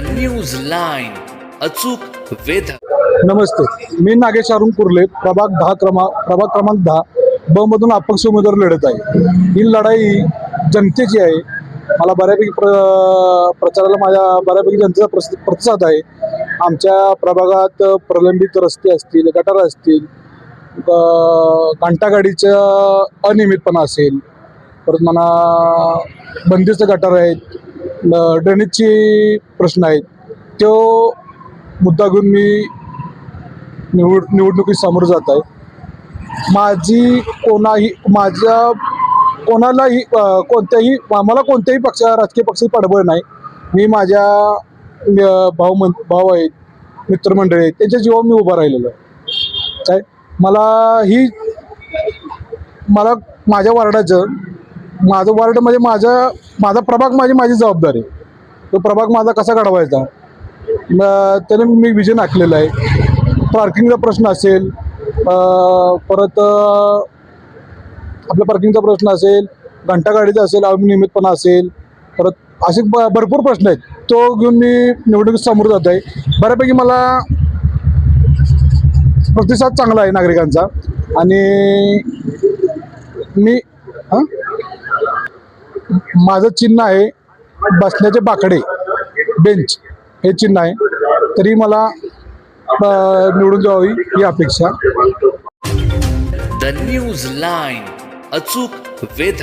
News line अचूक वेध. नमस्ते. मी नागेश अरुण कुर्ले प्रभाग दहा क्रमांक प्रभाग क्रमांक दहा ब मधून अपक्ष उमेदवार लढत आहे. ही लढाई जनतेची आहे. मला बऱ्यापैकी प्र प्रचाराला माझ्या बऱ्यापैकी जनतेचा प्रस प्रतिसाद आहे. आमच्या प्रभागात प्रलंबित रस्ते असतील गटार असतील ग- घंटागाडीचं अनियमितपणा असेल परत म्हणा बंदिस्त गटार आहेत ड्रेनेजची प्रश्न आहे. तो मुद्दा घेऊन मी निवड निवडणुकीत सामोरं जात आहे. माझी कोणाही माझ्या कोणालाही कोणत्याही मला कोणत्याही पक्ष राजकीय पक्षाची पाठबळ नाही. मी माझ्या भाऊ मन भाऊ आहेत मित्रमंडळी आहेत त्यांच्या जीवावर मी उभा राहिलेलो आहे. काय? मला ही मला माझ्या वार्डाचं माझं वार्ड म्हणजे माझ्या माझा प्रभाग माझी माझी जबाबदारी. आहे तो प्रभाग माझा कसा घडवायचा? त्याने मी विजन आखलेला आहे. पार्किंगचा प्रश्न असेल परत अ, आपला पार्किंगचा प्रश्न असेल घंटागाडीचा असेल अनियमितपणा असेल परत असे ब भरपूर प्रश्न आहेत. तो घेऊन मी निवडणुकीत समोर जात आहे बऱ्यापैकी मला प्रतिसाद चांगला आहे नागरिकांचा. आणि मी हां? माझं चिन्ह आहे बसण्याचे बाकडे बेंच हे चिन्ह आहे. तरी मला निवडून द्यावी ही अपेक्षा. द न्यूज लाईन अचूक वेध